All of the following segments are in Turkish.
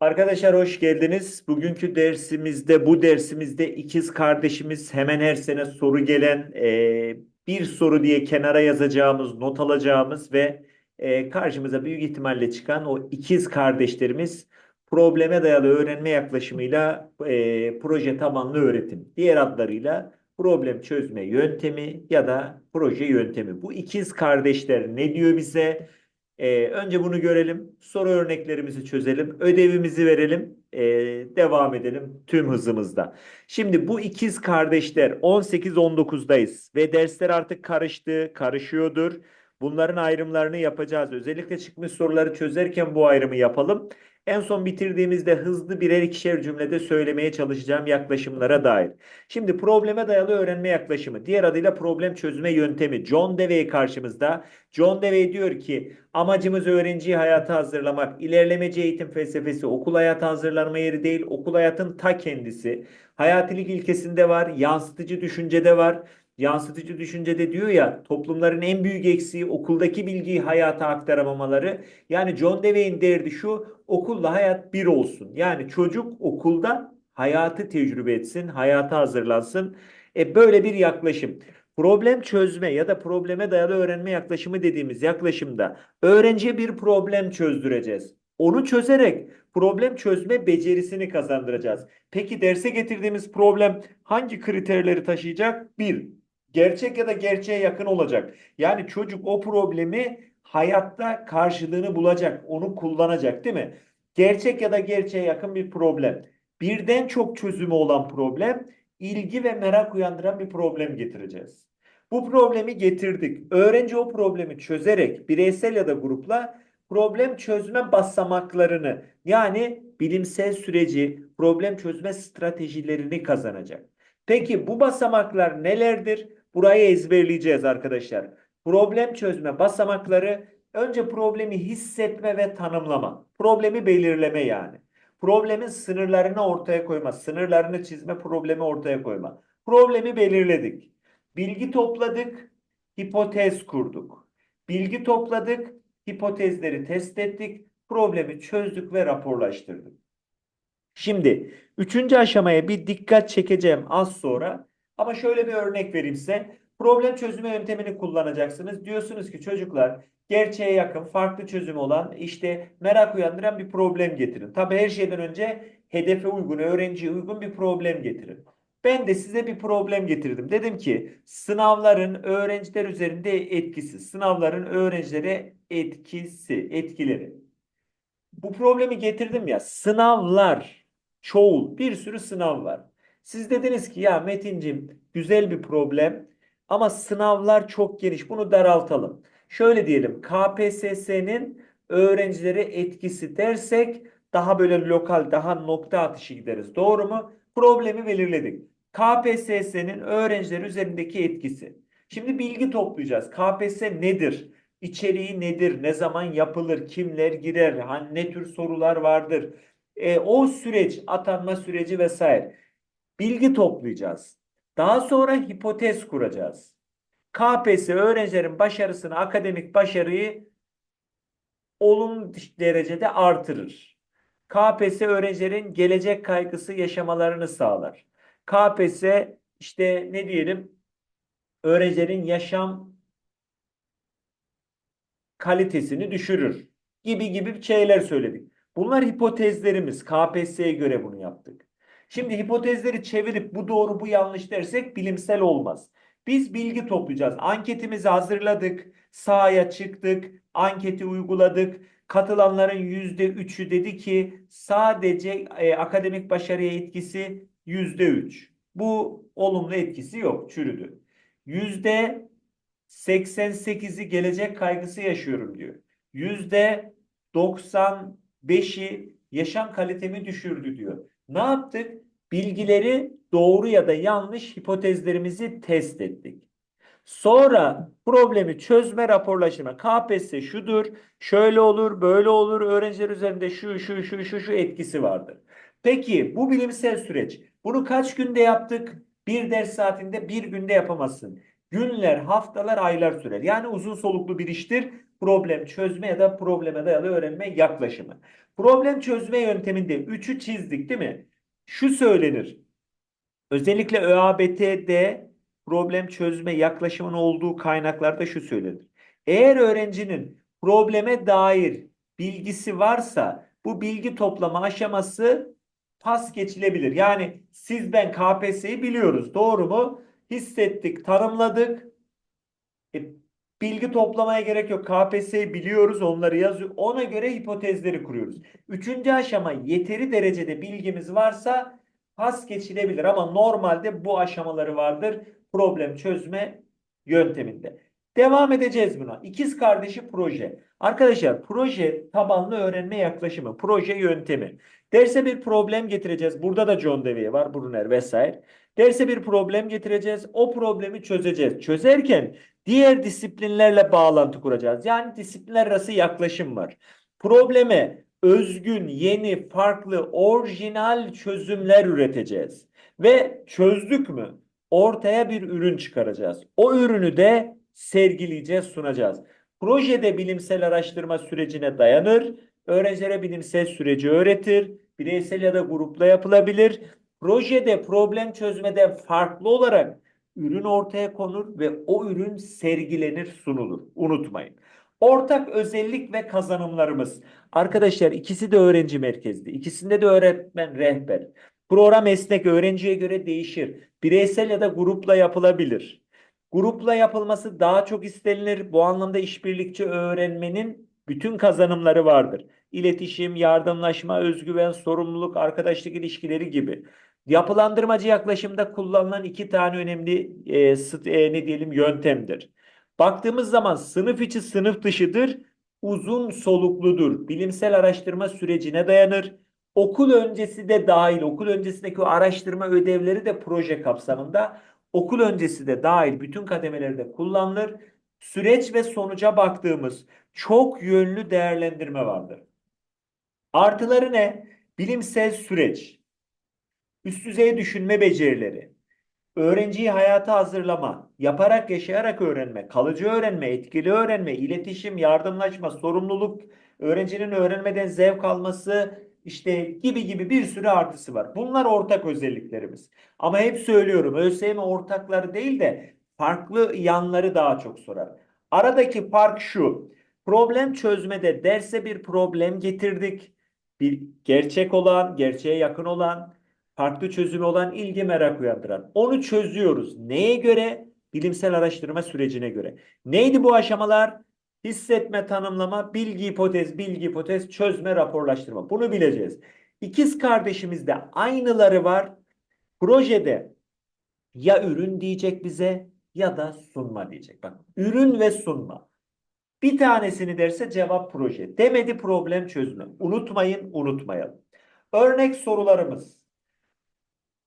Arkadaşlar hoş geldiniz. Bugünkü dersimizde, bu dersimizde ikiz kardeşimiz hemen her sene soru gelen e, bir soru diye kenara yazacağımız, not alacağımız ve e, karşımıza büyük ihtimalle çıkan o ikiz kardeşlerimiz probleme dayalı öğrenme yaklaşımıyla e, proje tabanlı öğretim, diğer adlarıyla problem çözme yöntemi ya da proje yöntemi. Bu ikiz kardeşler ne diyor bize? Ee, önce bunu görelim. Soru örneklerimizi çözelim. Ödevimizi verelim. ee, devam edelim tüm hızımızda. Şimdi bu ikiz kardeşler 18-19'dayız ve dersler artık karıştı, karışıyordur. Bunların ayrımlarını yapacağız. Özellikle çıkmış soruları çözerken bu ayrımı yapalım. En son bitirdiğimizde hızlı birer ikişer cümlede söylemeye çalışacağım yaklaşımlara dair. Şimdi probleme dayalı öğrenme yaklaşımı, diğer adıyla problem çözme yöntemi. John Dewey karşımızda. John Dewey diyor ki amacımız öğrenciyi hayata hazırlamak. İlerlemeci eğitim felsefesi okul hayatı hazırlanma yeri değil, okul hayatın ta kendisi. Hayatilik ilkesinde var, yansıtıcı düşüncede var. Yansıtıcı düşüncede diyor ya toplumların en büyük eksiği okuldaki bilgiyi hayata aktaramamaları. Yani John Dewey'in derdi şu okulla hayat bir olsun. Yani çocuk okulda hayatı tecrübe etsin, hayata hazırlansın. E böyle bir yaklaşım. Problem çözme ya da probleme dayalı öğrenme yaklaşımı dediğimiz yaklaşımda öğrenciye bir problem çözdüreceğiz. Onu çözerek problem çözme becerisini kazandıracağız. Peki derse getirdiğimiz problem hangi kriterleri taşıyacak? Bir, gerçek ya da gerçeğe yakın olacak. Yani çocuk o problemi hayatta karşılığını bulacak, onu kullanacak, değil mi? Gerçek ya da gerçeğe yakın bir problem. Birden çok çözümü olan problem, ilgi ve merak uyandıran bir problem getireceğiz. Bu problemi getirdik. Öğrenci o problemi çözerek bireysel ya da grupla problem çözme basamaklarını yani bilimsel süreci, problem çözme stratejilerini kazanacak. Peki bu basamaklar nelerdir? Burayı ezberleyeceğiz arkadaşlar. Problem çözme basamakları önce problemi hissetme ve tanımlama. Problemi belirleme yani. Problemin sınırlarını ortaya koyma, sınırlarını çizme, problemi ortaya koyma. Problemi belirledik. Bilgi topladık, hipotez kurduk. Bilgi topladık, hipotezleri test ettik, problemi çözdük ve raporlaştırdık. Şimdi üçüncü aşamaya bir dikkat çekeceğim az sonra. Ama şöyle bir örnek vereyim size. Problem çözümü yöntemini kullanacaksınız. Diyorsunuz ki çocuklar gerçeğe yakın, farklı çözüm olan, işte merak uyandıran bir problem getirin. Tabii her şeyden önce hedefe uygun, öğrenciye uygun bir problem getirin. Ben de size bir problem getirdim. Dedim ki sınavların öğrenciler üzerinde etkisi, sınavların öğrencilere etkisi, etkileri. Bu problemi getirdim ya sınavlar çoğul bir sürü sınav var. Siz dediniz ki ya Metincim güzel bir problem ama sınavlar çok geniş bunu daraltalım. Şöyle diyelim KPSS'nin öğrencilere etkisi dersek daha böyle lokal daha nokta atışı gideriz. Doğru mu? Problemi belirledik. KPSS'nin öğrenciler üzerindeki etkisi. Şimdi bilgi toplayacağız. KPSS nedir? İçeriği nedir? Ne zaman yapılır? Kimler girer? Hani ne tür sorular vardır? E, o süreç, atanma süreci vesaire. Bilgi toplayacağız. Daha sonra hipotez kuracağız. KPSS öğrencilerin başarısını, akademik başarıyı olumlu derecede artırır. KPSS öğrencilerin gelecek kaygısı yaşamalarını sağlar. KPSS işte ne diyelim öğrencilerin yaşam kalitesini düşürür gibi gibi şeyler söyledik. Bunlar hipotezlerimiz. KPSS'ye göre bunu yaptık. Şimdi hipotezleri çevirip bu doğru bu yanlış dersek bilimsel olmaz. Biz bilgi toplayacağız. Anketimizi hazırladık. Sahaya çıktık. Anketi uyguladık. Katılanların yüzde üçü dedi ki sadece e, akademik başarıya etkisi yüzde üç. Bu olumlu etkisi yok. Çürüdü. Yüzde 88'i gelecek kaygısı yaşıyorum diyor. Yüzde 95'i yaşam kalitemi düşürdü diyor. Ne yaptık? Bilgileri doğru ya da yanlış hipotezlerimizi test ettik. Sonra problemi çözme raporlaştırma. KPSS şudur, şöyle olur, böyle olur, öğrenciler üzerinde şu, şu, şu, şu, şu etkisi vardır. Peki bu bilimsel süreç. Bunu kaç günde yaptık? Bir ders saatinde bir günde yapamazsın. Günler, haftalar, aylar sürer. Yani uzun soluklu bir iştir. Problem çözme ya da probleme dayalı öğrenme yaklaşımı. Problem çözme yönteminde 3'ü çizdik değil mi? Şu söylenir. Özellikle ÖABT'de problem çözme yaklaşımının olduğu kaynaklarda şu söylenir. Eğer öğrencinin probleme dair bilgisi varsa bu bilgi toplama aşaması pas geçilebilir. Yani siz ben KPSS'yi biliyoruz. Doğru mu? Hissettik, tanımladık. E, bilgi toplamaya gerek yok. KPSS'yi biliyoruz, onları yazıyor. Ona göre hipotezleri kuruyoruz. Üçüncü aşama yeteri derecede bilgimiz varsa pas geçilebilir ama normalde bu aşamaları vardır problem çözme yönteminde. Devam edeceğiz buna. İkiz kardeşi proje. Arkadaşlar proje tabanlı öğrenme yaklaşımı, proje yöntemi. Derse bir problem getireceğiz. Burada da John Dewey var, Brunner vesaire. Derse bir problem getireceğiz. O problemi çözeceğiz. Çözerken diğer disiplinlerle bağlantı kuracağız. Yani disiplinler arası yaklaşım var. Probleme özgün, yeni, farklı, orijinal çözümler üreteceğiz. Ve çözdük mü? Ortaya bir ürün çıkaracağız. O ürünü de sergileyeceğiz, sunacağız. Projede bilimsel araştırma sürecine dayanır. Öğrencilere bilimsel süreci öğretir. Bireysel ya da grupla yapılabilir. Projede problem çözmede farklı olarak ürün ortaya konur ve o ürün sergilenir, sunulur. Unutmayın. Ortak özellik ve kazanımlarımız. Arkadaşlar ikisi de öğrenci merkezli. İkisinde de öğretmen rehber. Program esnek öğrenciye göre değişir. Bireysel ya da grupla yapılabilir. Grupla yapılması daha çok istenilir. Bu anlamda işbirlikçi öğrenmenin bütün kazanımları vardır. İletişim, yardımlaşma, özgüven, sorumluluk, arkadaşlık ilişkileri gibi. Yapılandırmacı yaklaşımda kullanılan iki tane önemli e, st- e, ne diyelim yöntemdir. Baktığımız zaman sınıf içi sınıf dışıdır. Uzun solukludur. Bilimsel araştırma sürecine dayanır. Okul öncesi de dahil. Okul öncesindeki araştırma ödevleri de proje kapsamında. Okul öncesi de dahil bütün kademelerde kullanılır. Süreç ve sonuca baktığımız çok yönlü değerlendirme vardır. Artıları ne? Bilimsel süreç, üst düzey düşünme becerileri, öğrenciyi hayata hazırlama, yaparak yaşayarak öğrenme, kalıcı öğrenme, etkili öğrenme, iletişim, yardımlaşma, sorumluluk, öğrencinin öğrenmeden zevk alması, işte gibi gibi bir sürü artısı var. Bunlar ortak özelliklerimiz. Ama hep söylüyorum ÖSYM ortakları değil de farklı yanları daha çok sorar. Aradaki fark şu. Problem çözmede derse bir problem getirdik. Bir gerçek olan, gerçeğe yakın olan, farklı çözümü olan ilgi merak uyandıran. Onu çözüyoruz. Neye göre? Bilimsel araştırma sürecine göre. Neydi bu aşamalar? Hissetme, tanımlama, bilgi hipotez, bilgi hipotez, çözme, raporlaştırma. Bunu bileceğiz. İkiz kardeşimizde aynıları var. Projede ya ürün diyecek bize ya da sunma diyecek. Bak ürün ve sunma. Bir tanesini derse cevap proje. Demedi problem çözme. Unutmayın, unutmayalım. Örnek sorularımız.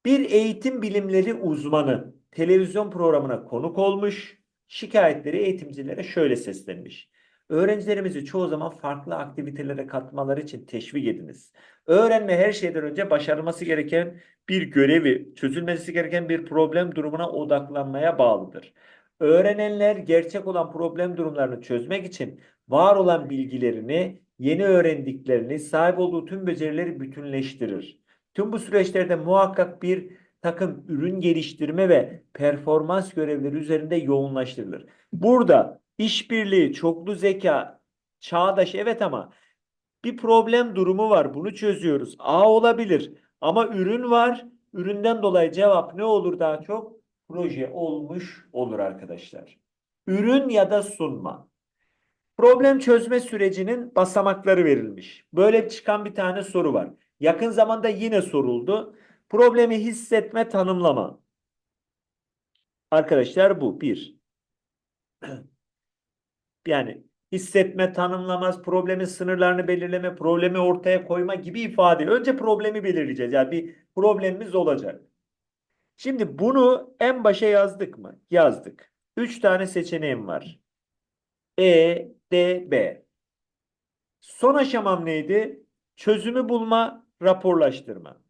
Bir eğitim bilimleri uzmanı televizyon programına konuk olmuş. Şikayetleri eğitimcilere şöyle seslenmiş. Öğrencilerimizi çoğu zaman farklı aktivitelere katmaları için teşvik ediniz. Öğrenme her şeyden önce başarılması gereken bir görevi, çözülmesi gereken bir problem durumuna odaklanmaya bağlıdır. Öğrenenler gerçek olan problem durumlarını çözmek için var olan bilgilerini, yeni öğrendiklerini, sahip olduğu tüm becerileri bütünleştirir. Tüm bu süreçlerde muhakkak bir takım ürün geliştirme ve performans görevleri üzerinde yoğunlaştırılır. Burada işbirliği, çoklu zeka, çağdaş evet ama bir problem durumu var. Bunu çözüyoruz. A olabilir ama ürün var. Üründen dolayı cevap ne olur daha çok? Proje olmuş olur arkadaşlar. Ürün ya da sunma. Problem çözme sürecinin basamakları verilmiş. Böyle çıkan bir tane soru var. Yakın zamanda yine soruldu. Problemi hissetme, tanımlama. Arkadaşlar bu bir. Yani hissetme, tanımlamaz, problemin sınırlarını belirleme, problemi ortaya koyma gibi ifade. Önce problemi belirleyeceğiz. Yani bir problemimiz olacak. Şimdi bunu en başa yazdık mı? Yazdık. Üç tane seçeneğim var. E, D, B. Son aşamam neydi? Çözümü bulma, raporlaştırma.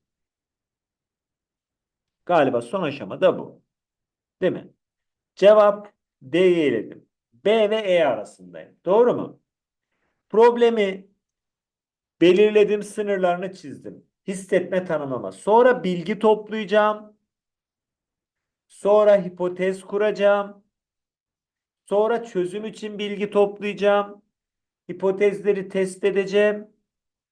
Galiba son aşama da bu. Değil mi? Cevap D'yi eledim. B ve E arasındayım. Doğru mu? Problemi belirledim, sınırlarını çizdim. Hissetme tanımlama. Sonra bilgi toplayacağım. Sonra hipotez kuracağım. Sonra çözüm için bilgi toplayacağım. Hipotezleri test edeceğim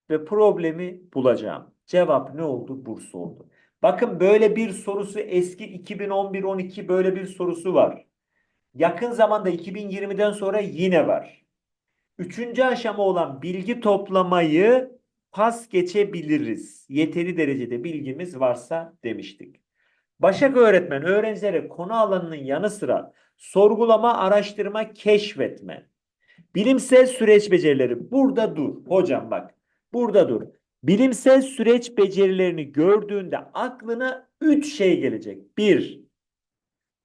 ve problemi bulacağım. Cevap ne oldu? Burs oldu. Bakın böyle bir sorusu eski 2011-12 böyle bir sorusu var. Yakın zamanda 2020'den sonra yine var. Üçüncü aşama olan bilgi toplamayı pas geçebiliriz. Yeteri derecede bilgimiz varsa demiştik. Başak öğretmen öğrencilere konu alanının yanı sıra sorgulama, araştırma, keşfetme. Bilimsel süreç becerileri. Burada dur. Hocam bak. Burada dur. Bilimsel süreç becerilerini gördüğünde aklına üç şey gelecek. Bir,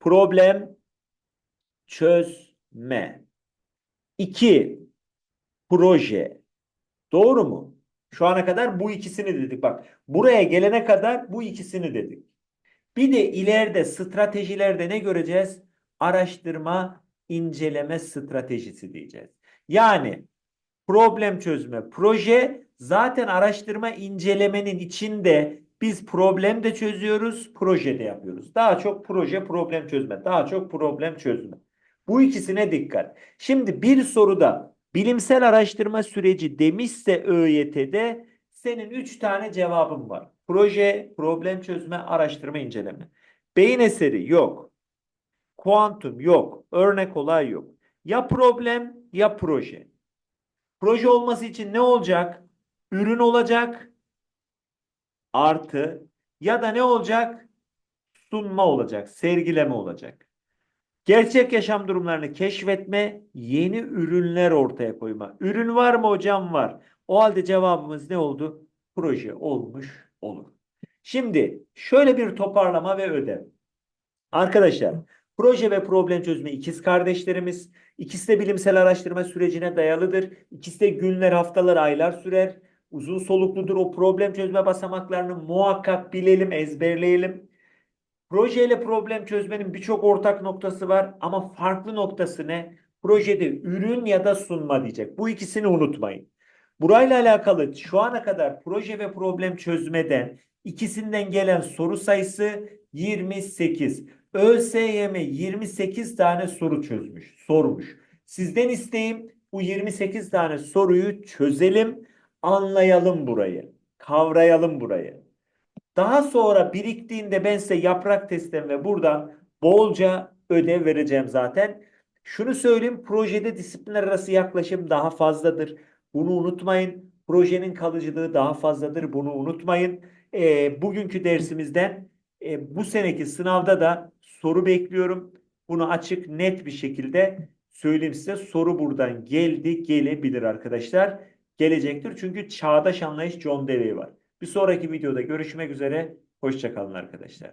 problem çözme. İki, proje. Doğru mu? Şu ana kadar bu ikisini dedik. Bak buraya gelene kadar bu ikisini dedik. Bir de ileride stratejilerde ne göreceğiz? Araştırma, inceleme stratejisi diyeceğiz. Yani problem çözme, proje zaten araştırma incelemenin içinde biz problem de çözüyoruz, proje de yapıyoruz. Daha çok proje, problem çözme, daha çok problem çözme. Bu ikisine dikkat. Şimdi bir soruda bilimsel araştırma süreci demişse ÖYT'de senin 3 tane cevabın var. Proje, problem çözme, araştırma, inceleme. Beyin eseri yok. Kuantum yok. Örnek olay yok. Ya problem ya proje. Proje olması için ne olacak? Ürün olacak artı ya da ne olacak? Sunma olacak, sergileme olacak. Gerçek yaşam durumlarını keşfetme, yeni ürünler ortaya koyma. Ürün var mı hocam? Var. O halde cevabımız ne oldu? Proje olmuş olur. Şimdi şöyle bir toparlama ve ödev. Arkadaşlar, proje ve problem çözme ikiz kardeşlerimiz. İkisi de bilimsel araştırma sürecine dayalıdır. İkisi de günler, haftalar, aylar sürer. Uzun solukludur. O problem çözme basamaklarını muhakkak bilelim, ezberleyelim. Proje ile problem çözmenin birçok ortak noktası var ama farklı noktası ne? Projede ürün ya da sunma diyecek. Bu ikisini unutmayın. Burayla alakalı şu ana kadar proje ve problem çözmeden ikisinden gelen soru sayısı 28. ÖSYM 28 tane soru çözmüş, sormuş. Sizden isteğim bu 28 tane soruyu çözelim, anlayalım burayı, kavrayalım burayı. Daha sonra biriktiğinde ben size yaprak testten ve buradan bolca ödev vereceğim zaten. Şunu söyleyeyim, projede disiplinler arası yaklaşım daha fazladır. Bunu unutmayın. Projenin kalıcılığı daha fazladır. Bunu unutmayın. Ee, bugünkü dersimizden e, bu seneki sınavda da soru bekliyorum. Bunu açık net bir şekilde söyleyeyim size. Soru buradan geldi, gelebilir arkadaşlar. Gelecektir. Çünkü çağdaş anlayış John Dewey var. Bir sonraki videoda görüşmek üzere. Hoşçakalın arkadaşlar.